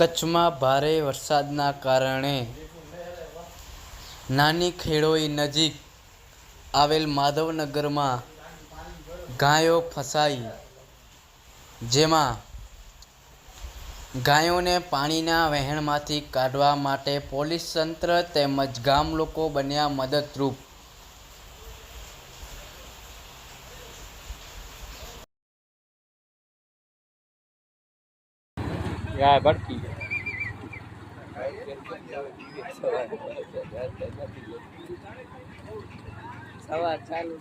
કચ્છમાં ભારે વરસાદના કારણે નાની ખેડોઈ નજીક આવેલ માધવનગરમાં ગાયો ફસાઈ, જેમાં ગાયોને પાણીના વહેણમાંથી કાઢવા માટે પોલીસ તંત્ર તેમજ ગામ લોકો બન્યા મદદરૂપ ગાય ભટકી સવાર ચાલુ